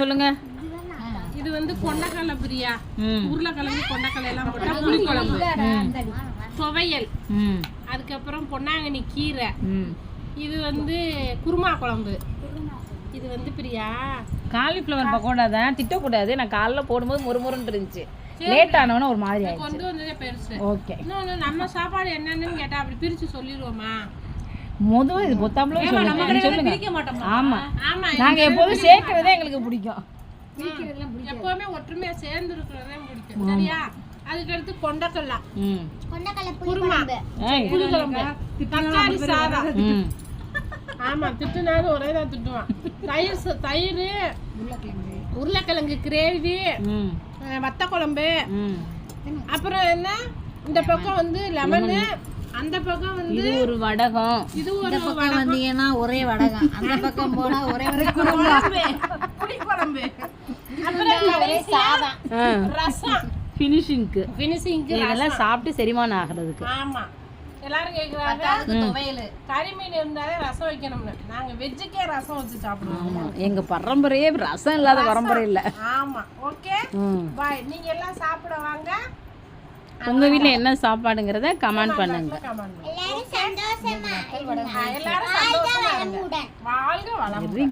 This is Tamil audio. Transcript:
சொல்லுங்க. இது வந்து கொண்டக்கடலை பிரியா. உருளைக்கிழங்கு கொண்டக்கடலை எல்லாம் போட்டா புளிக்குழம்பு. துவையல். அதுக்கப்புறம் பொன்னாங்கண்ணி கீரை. இது வந்து குருமா குழம்பு. இது வந்து பிரியா. காலிஃப்ளவர் பக்கோடா தான் திட்டக்கூடாது. நான் காலைல போடும்போது முறுமுறுன்னு இருந்துச்சு. லேட் ஆனவன ஒரு மாதிரி கொண்டு வந்ததே பெருசு. ஓகே. இன்னொன்று நம்ம சாப்பாடு என்னன்னு கேட்டா அப்படி பிரிச்சு சொல்லிடுவோமா முதல்ல இது பொத்தாமலும் சொல்லுங்க. ஆமா. ஆமா நாங்க எப்போதும் சேர்க்கறதே எங்களுக்கு பிடிக்கும். எப்பவுமே ஒற்றுமையா சேர்ந்து இருக்கிறதே பிடிக்கும் சரியா? அதுக்கடுத்து கொண்டக்கடலை ம். குருமா. புளிக்குழம்பு தக்காளி சாதம். ம். ஆமா திட்டுனாலும் ஒரே தான் திட்டுவான். தயிர் ச- தயிர் உருளைக்கிழங்கு. கிரேவி ம். வத்த குழம்பு ம். அப்புறம் என்ன? இந்த பக்கம் வந்து லெமனு அந்த பக்கம் வந்து இது ஒரு வடகம். இது ஒரு வந்தீங்கன்னா ஒரே வடகம். அந்த பக்கம் போனா ஒரே குழம்பு புளிக்குழம்பு. அப்புறம் கடைசியா ரசம். ஃபினிஷிங்க்கு ஃபினிஷிங்க்கு இதெல்லாம் சாப்பிட்டு செரிமானம் ஆகிறதுக்கு. ஆமா. எல்லாரும் கேக்குறாங்க? துவையல். கறி மீன் இருந்தாலே ரசம் வைக்கணும்னு. நாங்க வெஜ்ஜுக்கே ரசம் வச்சு சாப்பிடுவோம். ஆமா. எங்க பரம்பரையே ரசம் இல்லாத பரம்பரை இல்ல. ஆமா. ஓகே? பாய். நீங்க எல்லாம் சாப்பிட வாங்க. உங்க வீட்ல என்ன சாப்பாடுங்கிறத கமெண்ட் பண்ணுங்க. எல்லாரும் சந்தோஷமா